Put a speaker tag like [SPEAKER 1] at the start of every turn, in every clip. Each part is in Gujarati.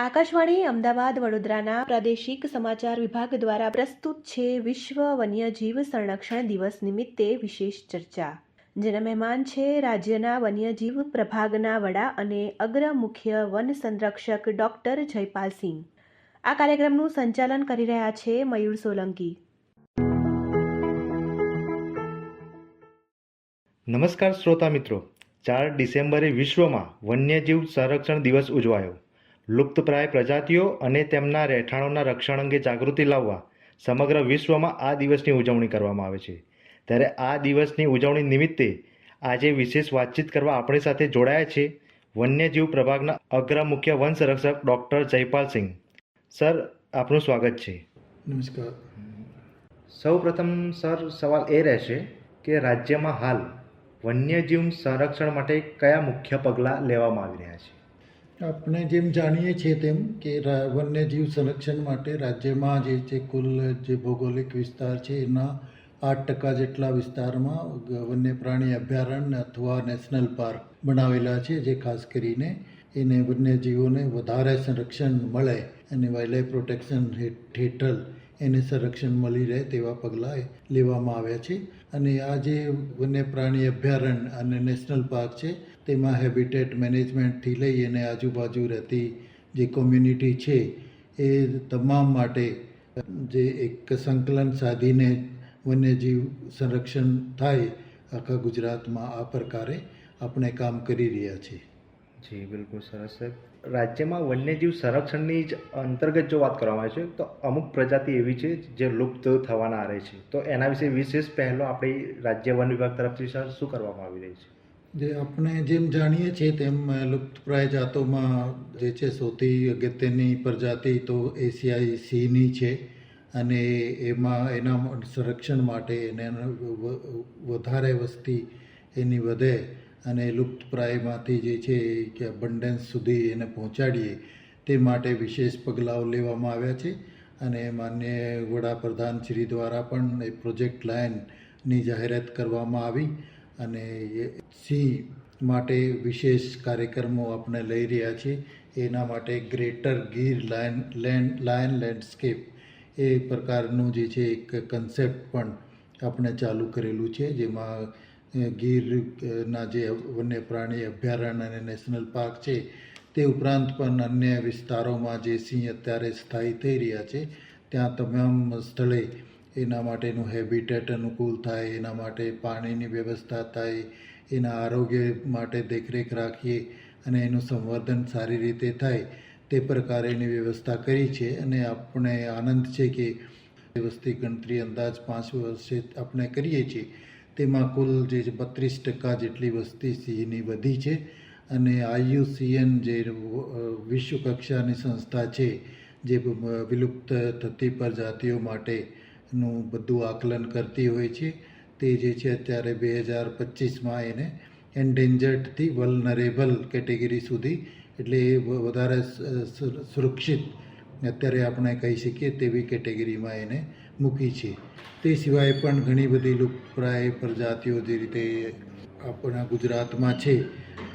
[SPEAKER 1] આકાશવાણી અમદાવાદ વડોદરાના પ્રાદેશિક સમાચાર વિભાગ દ્વારા પ્રસ્તુત છે વિશ્વ વન્યજીવ સંરક્ષણ દિવસ નિમિત્તે વિશેષ ચર્ચા. જેના મહેમાન છે રાજ્યના વન્યજીવ પ્રભાગના વડા અને અગ્ર મુખ્ય વન સંરક્ષક ડોક્ટર જયપાલસિંહ આ કાર્યક્રમનું સંચાલન કરી રહ્યા છે મયુર સોલંકી.
[SPEAKER 2] નમસ્કાર શ્રોતા મિત્રો. ચાર ડિસેમ્બરે વિશ્વમાં વન્યજીવ સંરક્ષણ દિવસ ઉજવાયો. લુપ્તપ્રાય પ્રજાતિઓ અને તેમના રહેઠાણોના રક્ષણ અંગે જાગૃતિ લાવવા સમગ્ર વિશ્વમાં આ દિવસની ઉજવણી કરવામાં આવે છે. ત્યારે આ દિવસની ઉજવણી નિમિત્તે આજે વિશેષ વાતચીત કરવા આપણી સાથે જોડાયા છે વન્યજીવ પ્રભાગના અગ્ર મુખ્ય વન સંરક્ષક ડૉક્ટર જયપાલ સિંહ. સર આપનું સ્વાગત છે.
[SPEAKER 3] નમસ્કાર.
[SPEAKER 2] સૌ પ્રથમ સર સવાલ એ રહેશે કે રાજ્યમાં હાલ વન્યજીવ સંરક્ષણ માટે કયા મુખ્ય પગલાં લેવામાં આવી રહ્યા છે?
[SPEAKER 3] આપણે જેમ જાણીએ છીએ તેમ કે વન્યજીવ સંરક્ષણ માટે રાજ્યમાં જે છે કુલ જે ભૌગોલિક વિસ્તાર છે, એના આઠ ટકા જેટલા વિસ્તારમાં વન્ય પ્રાણી અભયારણ્ય અથવા નેશનલ પાર્ક બનાવેલા છે, જે ખાસ કરીને એને વન્યજીવોને વધારે સંરક્ષણ મળે અને વાઇલ્ડલાઇફ પ્રોટેક્શન હેઠ- હેઠળ એને સંરક્ષણ મળી રહે તેવા પગલાં લેવામાં આવ્યા છે. અને આ જે વન્ય પ્રાણી અભયારણ્ય અને નેશનલ પાર્ક છે તેમાં હેબિટેટ મેનેજમેન્ટથી લઈ અને આજુબાજુ રહેતી જે કોમ્યુનિટી છે એ તમામ માટે જે એક સંકલન સાધીને વન્યજીવ સંરક્ષણ થાય આખા ગુજરાતમાં આ પ્રકારે આપણે કામ કરી રહ્યા છીએ.
[SPEAKER 2] જી, બિલકુલ સરસ છે. રાજ્યમાં વન્યજીવ સંરક્ષણની જ અંતર્ગત જો વાત કરવામાં આવે છે, તો અમુક પ્રજાતિ એવી છે જે લુપ્ત થવાના આરે છે. તો એના વિશે વિશેષ પહેલો આપણી રાજ્ય વન વિભાગ તરફથી સર, શું કરવામાં આવી રહી છે?
[SPEAKER 3] જે આપણે જેમ જાણીએ છીએ તેમ લુપ્તપ્રાય જાતોમાં જે છે સૌથી અગત્યની પ્રજાતિ તો એશિયાઈ સિંહની છે અને એમાં એના સંરક્ષણ માટે એને વધારે વસ્તી એની વધે અને લુપ્તપ્રાયમાંથી જે છે કે અબન્ડન્સ સુધી એને પહોંચાડીએ તે માટે વિશેષ પગલાઓ લેવામાં આવ્યા છે. અને માન્ય વડાપ્રધાન શ્રી દ્વારા પણ એ પ્રોજેક્ટ લાઇનની જાહેરાત કરવામાં આવી. અને સિંહ માટે વિશેષ કાર્યક્રમો આપણે લઈ રહ્યા છીએ. એના માટે greater Gir lion land lion landscape એ પ્રકારનું જે છે એક કન્સેપ્ટ પણ આપણે ચાલુ કરેલું છે જેમાં અ, ગીર અ, ના જે વન્ય પ્રાણી અભયારણ્ય અને નેશનલ પાર્ક છે તે ઉપરાંત પણ અન્ય વિસ્તારોમાં જે સિંહ અત્યારે સ્થાયી થઈ રહ્યા છે ત્યાં તમામ સ્થળે એના માટેનું હેબિટેટ અનુકૂળ થાય, એના માટે પાણીની વ્યવસ્થા થાય, એના આરોગ્ય માટે દેખરેખ રાખીએ અને એનું સંવર્ધન સારી રીતે થાય, તે પ્રકારેની વ્યવસ્થા કરી છે. અને આપણે આનંદ છે કે વસ્તી ગણતરી અંદાજ પાંચ વર્ષે આપણે કરીએ છીએ. તેમાં કુલ જે બત્રીસ ટકા જેટલી વસ્તી સિંહની વધી છે અને આઈયુસીએન જે વિશ્વ કક્ષાની સંસ્થા છે જે વિલુપ્ત થતી પ્રજાતિઓ માટેનું બધું આકલન કરતી હોય છે. તે જે છે અત્યારે બે હજાર પચીસમાં એને એન્ડેન્જર્ડથી વલનરેબલ કેટેગરી સુધી, એટલે એ વધારે સુરક્ષિત અત્યારે આપણે કહી શકીએ તેવી કેટેગરીમાં એને મૂકી છે. તે સિવાય પણ ઘણી બધી લુપ્તપ્રાય પ્રજાતિઓ જે રીતે આપણા ગુજરાતમાં છે,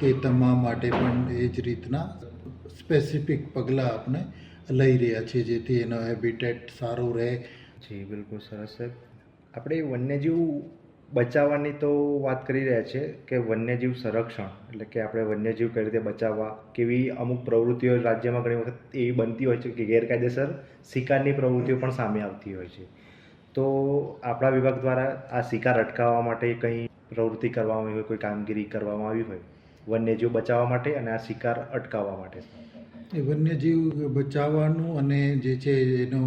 [SPEAKER 3] તે તમામ માટે પણ એ જ રીતના સ્પેસિફિક પગલાં આપણે લઈ રહ્યા છીએ જેથી એનો હેબિટેટ સારો રહે
[SPEAKER 2] જી, બિલકુલ સરસ સાહેબ આપણે વન્યજીવ બચાવવાની તો વાત કરી રહ્યા છે કે વન્યજીવ સંરક્ષણ, એટલે કે આપણે વન્યજીવ કઈ રીતે બચાવવા, કેવી અમુક પ્રવૃત્તિઓ રાજ્યમાં ઘણી વખત એવી બનતી હોય છે કે ગેરકાયદેસર શિકારની પ્રવૃત્તિઓ પણ સામે આવતી હોય છે. તો આપણા વિભાગ દ્વારા આ શિકાર અટકાવવા માટે કંઈ પ્રવૃત્તિ કરવામાં આવી હોય, કોઈ કામગીરી કરવામાં આવી હોય, વન્યજીવ બચાવવા માટે અને આ શિકાર અટકાવવા માટે.
[SPEAKER 3] એ વન્યજીવ બચાવવાનું અને જે છે એનો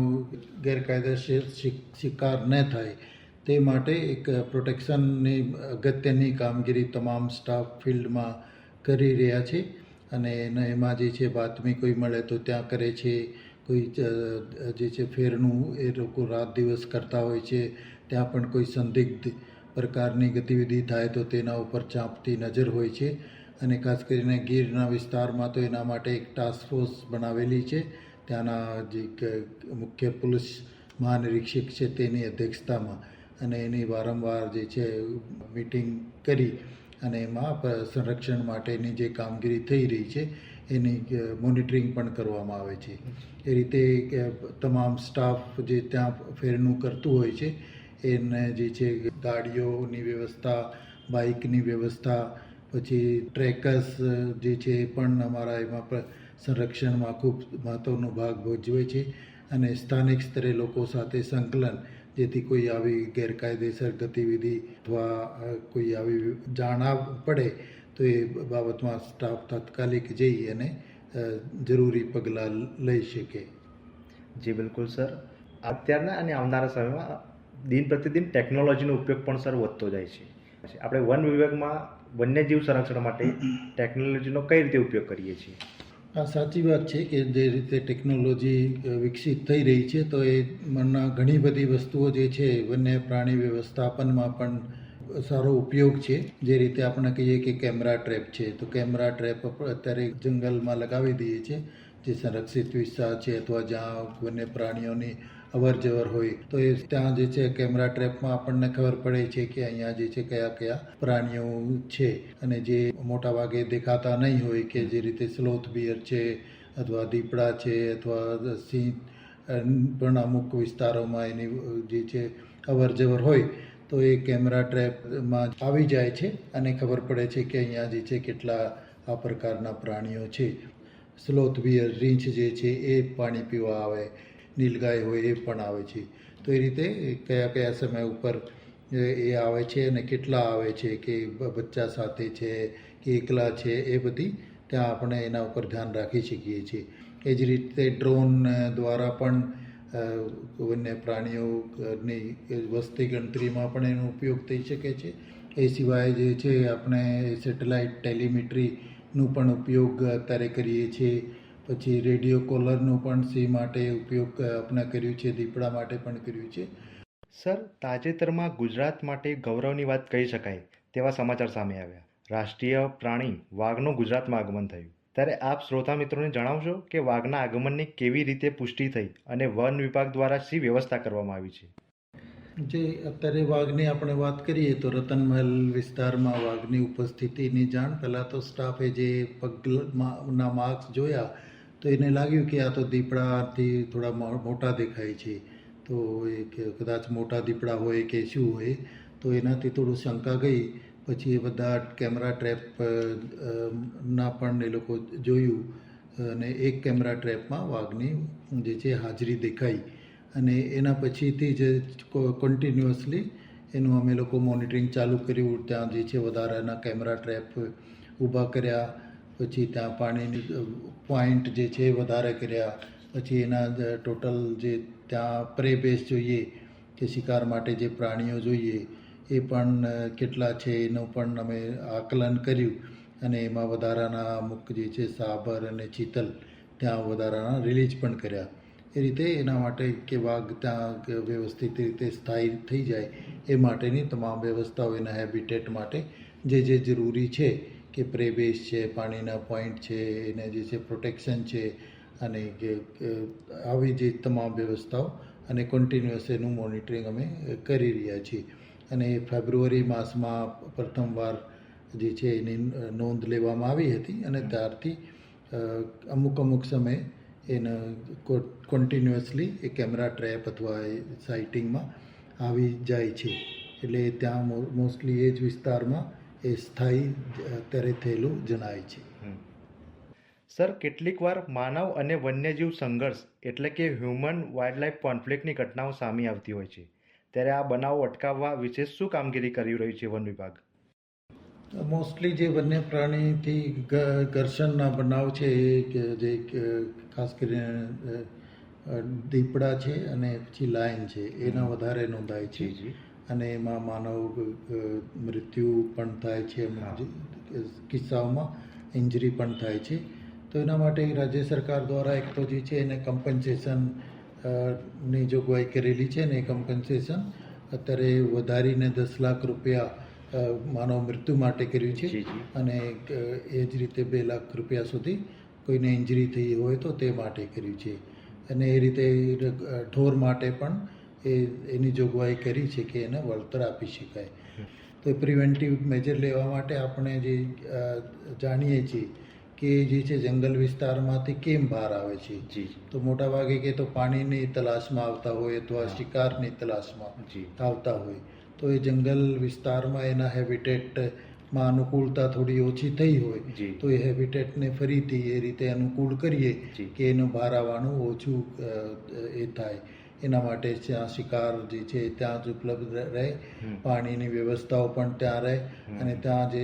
[SPEAKER 3] ગેરકાયદેસર શિકાર ન થાય, તે માટે એક પ્રોટેક્શનની અગત્યની કામગીરી તમામ સ્ટાફ ફિલ્ડમાં કરી રહ્યા છે. અને એને એમાં જે છે બાતમી કોઈ મળે તો ત્યાં કરે છે. કોઈ જે છે ફેરનું એ લોકો રાત દિવસ કરતા હોય છે. ત્યાં પણ કોઈ સંદિગ્ધ પ્રકારની ગતિવિધિ થાય તો તેના ઉપર ચાંપતી નજર હોય છે. અને ખાસ કરીને ગીરના વિસ્તારમાં તો એના માટે એક ટાસ્ક ફોર્સ બનાવેલી છે. ત્યાંના જે મુખ્ય પોલીસ મહાનિરીક્ષક છે તેની અધ્યક્ષતામાં. અને એની વારંવાર જે છે મિટિંગ કરી અને એમાં સંરક્ષણ માટેની જે કામગીરી થઈ રહી છે, એની મોનિટરિંગ પણ કરવામાં આવે છે. એ રીતે તમામ સ્ટાફ જે ત્યાં ફેરનું કરતું હોય છે, એને જે છે, ગાડીઓની વ્યવસ્થા બાઇકની વ્યવસ્થા પછી ટ્રેકર્સ જે છે એ પણ અમારા એમાં સંરક્ષણમાં ખૂબ મહત્ત્વનો ભાગ ભજવે છે. અને સ્થાનિક સ્તરે લોકો સાથે સંકલન, જેથી કોઈ આવી ગેરકાયદેસર ગતિવિધિ અથવા કોઈ આવી જાણ પડે, તો એ બાબતમાં સ્ટાફ તાત્કાલિક જઈ અને જરૂરી પગલાં લઈ શકે.
[SPEAKER 2] જી, બિલકુલ, સર. અત્યારના અને આવનારા સમયમાં દિન પ્રતિદિન ટેકનોલોજીનો ઉપયોગ પણ, સર, વધતો જાય છે. આપણે વન વિભાગમાં વન્યજીવ સંરક્ષણ માટે ટેકનોલોજીનો કઈ રીતે ઉપયોગ કરીએ છીએ?
[SPEAKER 3] આ સાચી વાત છે કે જે રીતે ટેકનોલોજી વિકસિત થઈ રહી છે, તો એ મનના ઘણી બધી વસ્તુઓ જે છે વન્ય પ્રાણી વ્યવસ્થાપનમાં પણ સારો ઉપયોગ છે. જે રીતે આપણે કહીએ કે કેમેરા ટ્રેપ છે, તો કેમેરા ટ્રેપ અત્યારે જંગલમાં લગાવી દઈએ છીએ જે સંરક્ષિત વિસ્તાર છે, અથવા જ્યાં વન્ય પ્રાણીઓની અવર જવર હોય, તો એ ત્યાં જે છે કેમેરા ટ્રેપમાં આપણને ખબર પડે છે કે અહીંયા જે છે કયા કયા પ્રાણીઓ છે અને જે મોટા ભાગે દેખાતા નહીં હોય કે જે રીતે સ્લોથ બિયર છે અથવા દીપડા છે અથવા સિંહ પણ અમુક વિસ્તારોમાં એની જે છે અવર જવર હોય, તો એ કેમેરા ટ્રેપમાં આવી જાય છે અને ખબર પડે છે કે અહીંયા જે છે કેટલા આ પ્રકારના પ્રાણીઓ છે. સ્લોથ બિયર રીંછ જે છે એ પાણી પીવા આવે નીલગાય હોય એ પણ આવે છે. તો એ રીતે કયા કયા સમય ઉપર એ આવે છે અને કેટલા આવે છે, કે બચ્ચા સાથે છે, કે એકલા છે, એ બધી ત્યાં આપણે એના ઉપર ધ્યાન રાખી શકીએ છીએ. એ જ રીતે ડ્રોન દ્વારા પણ વન્ય પ્રાણીઓની વસ્તી ગણતરીમાં પણ એનો ઉપયોગ થઈ શકે છે. એ સિવાય જે છે, આપણે સેટેલાઇટ ટેલિમેટ્રીનું પણ ઉપયોગ અત્યારે કરીએ છીએ. પછી રેડિયો કોલરનું પણ સી માટે ઉપયોગ આપણે કર્યું છે દીપડા માટે પણ કર્યું છે.
[SPEAKER 2] સર તાજેતરમાં ગુજરાત માટે ગૌરવની વાત કહી શકાય તેવા સમાચાર સામે આવ્યા. રાષ્ટ્રીય પ્રાણી વાઘનું ગુજરાતમાં આગમન થયું. ત્યારે આપ શ્રોતા મિત્રોને જણાવશો કે વાઘના આગમનની કેવી રીતે પુષ્ટિ થઈ અને વન વિભાગ દ્વારા શી વ્યવસ્થા કરવામાં આવી છે?
[SPEAKER 3] જે અત્યારે વાઘની આપણે વાત કરીએ તો રતનમહેલ વિસ્તારમાં વાઘની ઉપસ્થિતિની જાણ. પહેલાં તો સ્ટાફે જે પગના માર્ક્સ જોયા તો એને લાગ્યું કે આ તો દીપડાથી થોડા મોટા દેખાય છે. તો એ કદાચ મોટા દીપડા હોય કે શું હોય, તો એનાથી થોડું શંકા ગઈ. પછી એ બધા કેમેરા ટ્રેપ ના પણ એ લોકો જોયું. અને એક કેમેરા ટ્રેપમાં વાઘની જે છે હાજરી દેખાઈ. અને એના પછીથી જ કન્ટિન્યુઅસલી એનું અમે લોકો મોનિટરિંગ ચાલુ કર્યું. ત્યાં જે છે વધારાના કેમેરા ટ્રેપ ઊભા કર્યા. પછી ત્યાં પાણીની પોઈન્ટ જે છે એ વધારે કર્યા. પછી એના ટોટલ જે ત્યાં પ્રે બેસ જોઈએ, કે શિકાર માટે જે પ્રાણીઓ જોઈએ, એ પણ કેટલા છે એનું પણ અમે આકલન કર્યું. અને એમાં વધારાના અમુક જે છે સાબર અને ચિતલ ત્યાં વધારાના રિલીઝ પણ કર્યા. એ રીતે એના માટે કે વાઘ ત્યાં વ્યવસ્થિત રીતે સ્થાયી થઈ જાય, એ માટેની તમામ વ્યવસ્થાઓ એના હેબિટેટ માટે જે જે જરૂરી છે કે પ્રે બેઝ છે, પાણીના પોઈન્ટ છે, એને જે છે પ્રોટેક્શન છે, અને આવી જે તમામ વ્યવસ્થાઓ અને કન્ટિન્યુઅસ એનું મોનિટરિંગ અમે કરી રહ્યા છીએ. અને ફેબ્રુઆરી માસમાં પ્રથમવાર જે છે એની નોંધ લેવામાં આવી હતી અને ત્યારથી અમુક અમુક સમયે એને કન્ટિન્યુઅસલી એ કેમેરા ટ્રેપ અથવા એ સાઇટિંગમાં આવી જાય છે. એટલે ત્યાં મોસ્ટલી એ જ વિસ્તારમાં એ સ્થાયી અત્યારે થયેલું જણાય છે.
[SPEAKER 2] સર કેટલીક વાર માનવ અને વન્યજીવ સંઘર્ષ એટલે કે હ્યુમન વાઇલ્ડલાઇફ કોન્ફ્લિક્ટની ઘટનાઓ સામે આવતી હોય છે. ત્યારે આ બનાવો અટકાવવા વિશેષ શું કામગીરી કરી રહ્યું છે વન વિભાગ?
[SPEAKER 3] મોસ્ટલી જે વન્ય પ્રાણીથી ઘર્ષણના બનાવ છે એ જે ખાસ કરીને દીપડા છે અને પછી લાયન છે. એના વધારે નોંધાય છે. અને એમાં માનવ મૃત્યુ પણ થાય છે કિસ્સાઓમાં ઇન્જરી પણ થાય છે. તો એના માટે રાજ્ય સરકાર દ્વારા એક તો જે છે એને કમ્પન્સેશનની જોગવાઈ કરેલી છે ને એ કમ્પન્સેશન અત્યારે વધારીને દસ લાખ રૂપિયા માનવ મૃત્યુ માટે કર્યું છે. અને એ જ રીતે બે લાખ રૂપિયા સુધી કોઈને ઇન્જરી થઈ હોય તો તે માટે કર્યું છે. અને એ રીતે ઢોર માટે પણ એ એની જોગવાઈ કરી છે કે એને વળતર આપી શકાય. તો પ્રિવેન્ટિવ મેજર લેવા માટે આપણે જે જાણીએ છીએ કે જે છે જંગલ વિસ્તારમાંથી કેમ બહાર આવે છે.
[SPEAKER 2] જી.
[SPEAKER 3] તો મોટા ભાગે કે તો પાણીની તલાશમાં આવતા હોય અથવા શિકારની તલાશમાં
[SPEAKER 2] જી.
[SPEAKER 3] આવતા હોય. તો એ જંગલ વિસ્તારમાં એના હેબિટેટમાં અનુકૂળતા થોડી ઓછી થઈ હોય. તો એ હેબિટેટને ફરીથી એ રીતે અનુકૂળ કરીએ. કે એનું બહાર આવવાનું ઓછું એ થાય. એના માટે ત્યાં શિકાર જે છે ત્યાં જ ઉપલબ્ધ રહે. પાણીની વ્યવસ્થાઓ પણ ત્યાં રહે અને ત્યાં જે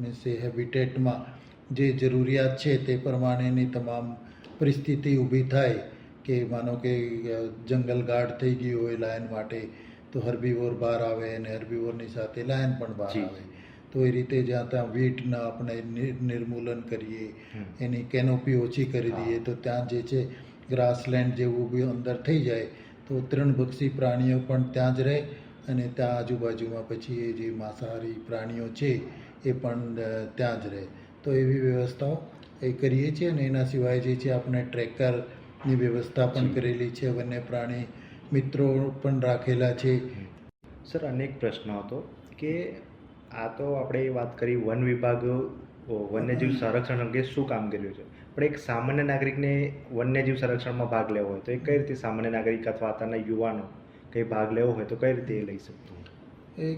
[SPEAKER 3] મીન્સ એ હેબિટેટમાં જે જરૂરિયાત છે તે પ્રમાણેની તમામ પરિસ્થિતિ ઊભી થાય કે માનો કે જંગલ ગાઢ થઈ ગયું હોય લાયન માટે તો હર્બીવોર બહાર આવે અને હર્બીવોરની સાથે લાયન પણ બહાર. આવે. તો એ રીતે જ્યાં ત્યાં વીટના આપણે નિર્મૂલન કરીએ એની કેનોપી ઓછી કરી દઈએ તો ત્યાં જે છે ગ્રાસલેન્ડ જેવું બી અંદર થઈ જાય તો તૃણભક્ષી પ્રાણીઓ પણ ત્યાં જ રહે અને ત્યાં આજુબાજુમાં પછી એ જે માંસાહારી પ્રાણીઓ છે એ પણ ત્યાં જ રહે. તો એવી વ્યવસ્થાઓ એ કરીએ છીએ અને એના સિવાય જે છે આપણે ટ્રેકરની વ્યવસ્થા પણ કરેલી છે વન્ય પ્રાણી મિત્રો પણ રાખેલા છે.
[SPEAKER 2] સર અનેક પ્રશ્ન હતો કે આ તો આપણે વાત કરી વન વિભાગ વન્યજીવ સંરક્ષણ અંગે શું કામ કર્યું છે? પણ એક સામાન્ય નાગરિકને વન્યજીવ સંરક્ષણમાં ભાગ લેવો હોય તો એ કઈ રીતે સામાન્ય નાગરિક અથવા અત્યારના યુવાનો કંઈ ભાગ લેવો હોય તો કઈ રીતે એ લઈ શકતો
[SPEAKER 3] એ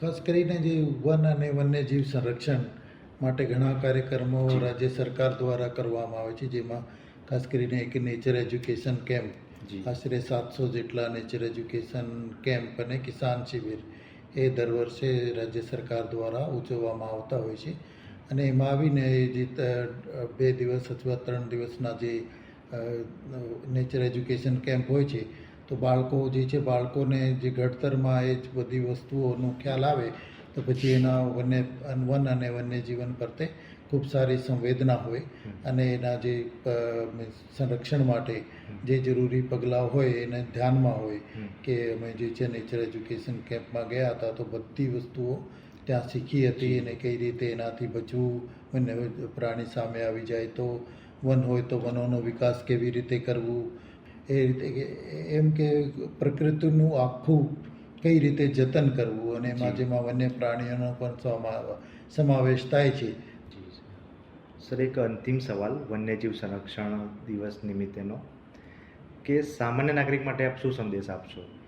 [SPEAKER 3] ખાસ કરીને જે વન અને વન્યજીવ સંરક્ષણ માટે ઘણા કાર્યક્રમો રાજ્ય સરકાર દ્વારા કરવામાં આવે છે જેમાં ખાસ કરીને એક નેચર એજ્યુકેશન કેમ્પ આશરે સાતસો જેટલા નેચર એજ્યુકેશન કેમ્પ અને કિસાન શિબિર એ દર વર્ષે રાજ્ય સરકાર દ્વારા ઉજવવામાં આવતા હોય છે. અને એમાં આવીને એ જે બે દિવસ અથવા ત્રણ દિવસના જે નેચર એજ્યુકેશન કેમ્પ હોય છે તો બાળકો જે છે બાળકોને જે ઘડતરમાં એ જ બધી વસ્તુઓનો ખ્યાલ આવે તો પછી એના વન્ય વન અને વન્યજીવન પ્રત્યે ખૂબ સારી સંવેદના હોય અને એના જે સંરક્ષણ માટે જે જરૂરી પગલાં હોય એને ધ્યાનમાં હોય કે અમે જે છે નેચર એજ્યુકેશન કેમ્પમાં ગયા હતા તો બધી વસ્તુઓ ત્યાં શીખી હતી અને કઈ રીતે એનાથી બચવું વન્ય પ્રાણી સામે આવી જાય તો વન હોય તો વનોનો વિકાસ કેવી રીતે કરવું? એ રીતે એમ કે પ્રકૃતિનું આખું કઈ રીતે જતન કરવું? અને એમાં જેમાં વન્ય પ્રાણીઓનો પણ સમા- સમાવેશ થાય છે.
[SPEAKER 2] સર એક અંતિમ સવાલ વન્યજીવ સંરક્ષણ દિવસ નિમિત્તેનો. કે સામાન્ય નાગરિક માટે આપ શું સંદેશ આપશો?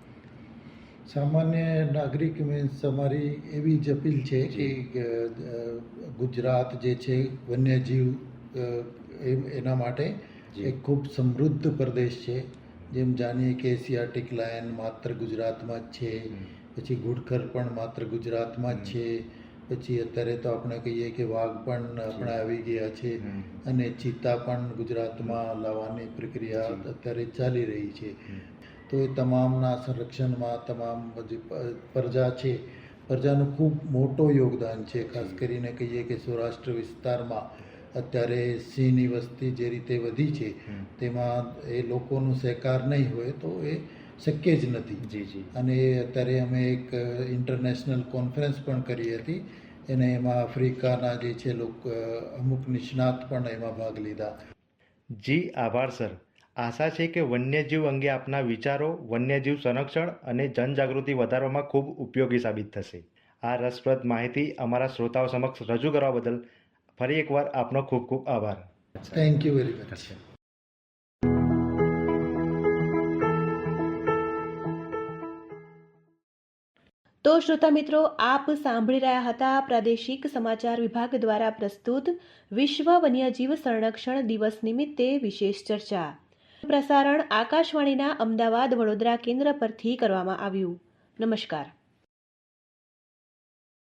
[SPEAKER 3] સામાન્ય નાગરિક મીન્સ અમારી એવી જ અપીલ છે કે ગુજરાત જે છે વન્યજીવ એના માટે. એક ખૂબ સમૃદ્ધ પ્રદેશ છે. જેમ જાણીએ કે એશિયાટિક લાયન માત્ર ગુજરાતમાં જ છે. પછી ઘુડખર પણ માત્ર ગુજરાતમાં જ છે. પછી અત્યારે તો આપણે કહીએ કે વાઘ પણ આપણે આવી ગયા છે. અને ચિત્તા પણ ગુજરાતમાં લાવવાની પ્રક્રિયા અત્યારે ચાલી રહી છે. તો એ તમામના સંરક્ષણમાં તમામ બધી પ્રજા છે. પ્રજાનું ખૂબ મોટો યોગદાન છે. ખાસ કરીને કહીએ કે સૌરાષ્ટ્ર વિસ્તારમાં અત્યારે સિંહની વસ્તી જે રીતે વધી છે તેમાં એ લોકોનું સહકાર નહીં હોય તો એ શક્ય જ નથી.
[SPEAKER 2] જી જી.
[SPEAKER 3] અને અત્યારે અમે એક ઇન્ટરનેશનલ કોન્ફરન્સ પણ કરી હતી. અને એમાં આફ્રિકાના જે છે લોકો અમુક નિષ્ણાત પણ એમાં ભાગ લીધા.
[SPEAKER 2] જી આભાર સર. આશા છે કે વન્યજીવ અંગે આપના વિચારો વન્યજીવ સંરક્ષણ અને જનજાગૃતિ વધારવામાં ખૂબ ઉપયોગી સાબિત થશે. આ રસપ્રદ માહિતી અમારા શ્રોતાઓ સમક્ષ રજૂ કરવા બદલ ફરી એકવાર આપનો ખૂબ ખૂબ આભાર.
[SPEAKER 3] થેન્ક યુ વેરી મચ
[SPEAKER 1] તો શ્રોતા મિત્રો આપ સાંભળી રહ્યા હતા પ્રાદેશિક સમાચાર વિભાગ દ્વારા પ્રસ્તુત વિશ્વ વન્યજીવ સંરક્ષણ દિવસ નિમિત્તે વિશેષ ચર્ચા. પ્રસારણ આકાશવાણીના અમદાવાદ વડોદરા કેન્દ્ર પરથી કરવામાં આવ્યું. નમસ્કાર.